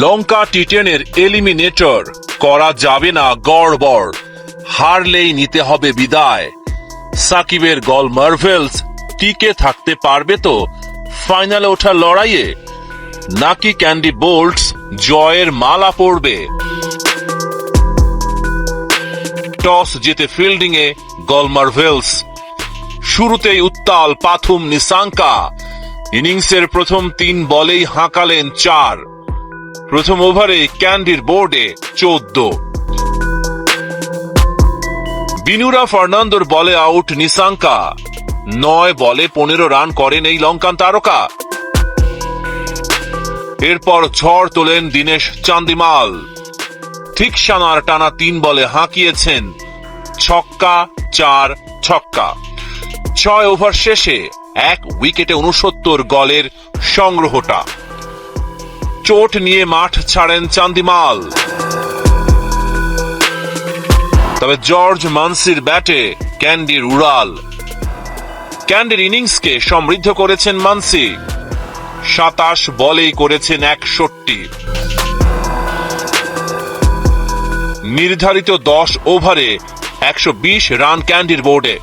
লঙ্কা টিটেনের eliminator, করা যাবে না গড়বড়। হারলেই নিতে হবে বিদায়। সাকিবের গল মার্ভেলস টিকে থাকতে পারবে তো ফাইনালে ওঠার লড়াইয়ে? নাকি ক্যান্ডি বোল্টস জয়ের মালা পড়বে টস জিতে ফিল্ডিং এ গল মার্ভেলস। শুরুতেই উত্তাল পাথুম নিসাঙ্কা ইনিংসের প্রথম তিন বলেই হাঁকালেন চার। প্রথম ওভারে ক্যান্ডির বোর্ডে চোদ্দ। বিনুরা ফার্নান্দোর বলে আউট নিসাঙ্কা। নয় বলে পনেরো রান করেন এই লঙ্কান তারকা। এরপর ঝড় তোলেন দীনেশ চান্দিমাল। ঠিক সানার টানা তিন বলে হাঁকিয়েছেন ছক্কা, চার ছক্কা। ছয় ওভার শেষে এক উইকেটে উনসত্তর গলের সংগ্রহটা। চোট নিয়ে মাঠ ছাড়েন চান্দিমাল। তবে জর্জ মানসির ব্যাটে ক্যান্ডির উড়াল। ক্যান্ডির ইনিংসকে সমৃদ্ধ করেছেন মানসি। সাতাশ বলেই করেছেন একষট্টি। নির্ধারিত দশ ওভারে একশো বিশ রান ক্যান্ডির বোর্ডে।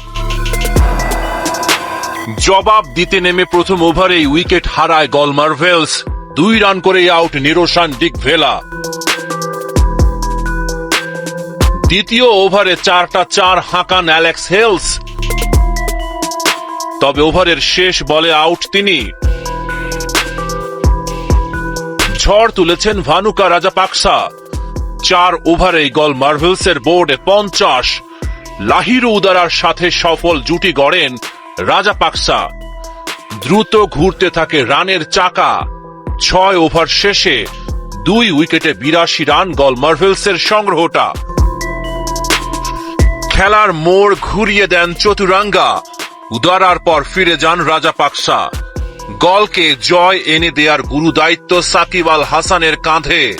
জবাব দিতে নেমে প্রথম ওভারেই উইকেট হারায় গল মার্ভেলস দুই রান করে আউট নিরোশান ডিক ভেলা দ্বিতীয় ওভারে চারটা চার হাঁকান অ্যালেক্স হেলস। তবে ওভারের শেষ বলে আউট তিনি। ঝড় তুলেছেন ভানুকা রাজাপাকসা। চার ওভারেই গল মার্ভেলসের বোর্ডে পঞ্চাশ। লাহিরু উদারার সাথে সফল জুটি গড়েন রাজাপাকসা। দ্রুত ঘুরতে থাকে রানের চাকা। ছয় ওভার শেষে দুই উইকেটে বিরাশি রান গল মার্ভেলসের সংগ্রহটা। খেলার মোড় ঘুরিয়ে দেন চতুরাঙ্গা। উদারার পর ফিরে যান রাজাপাকসা গলকে জয় এনে দেয়ার গুরু দায়িত্ব সাকিব আল হাসানের কাঁধে।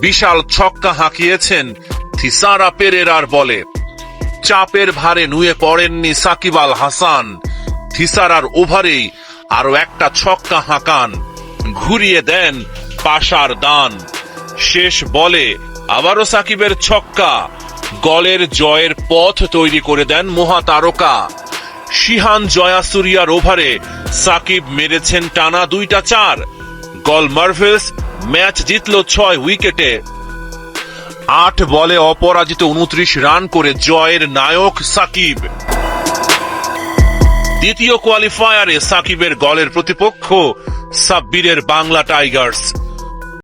বিশাল ছক্কা হাঁকিয়েছেন থিসারা পেরেরার বলে। চাপের ভারে নুয়ে পড়েননি সাকিব আল হাসান। থিসারার ওভারেই আরও একটা ছক্কা হাঁকান ঘুরিয়ে দেন পাশার দান। শেষ বলে আবারও সাকিবের ছক্কা। গলের জয়ের পথ তৈরি করে দেন মহাতারকা। শিহান জয়াসুরিয়ার ওভারে সাকিব মেরেছেন টানা দুইটা চার। গল মার্ভেলস ম্যাচ জিতল ছয় উইকেটে। আট বলে অপরাজিত উনত্রিশ রান করে জয়ের নায়ক সাকিব। দ্বিতীয় কোয়ালিফায়ারে সাকিবের গলের প্রতিপক্ষ সাব্বিরের বাংলা টাইগার্স।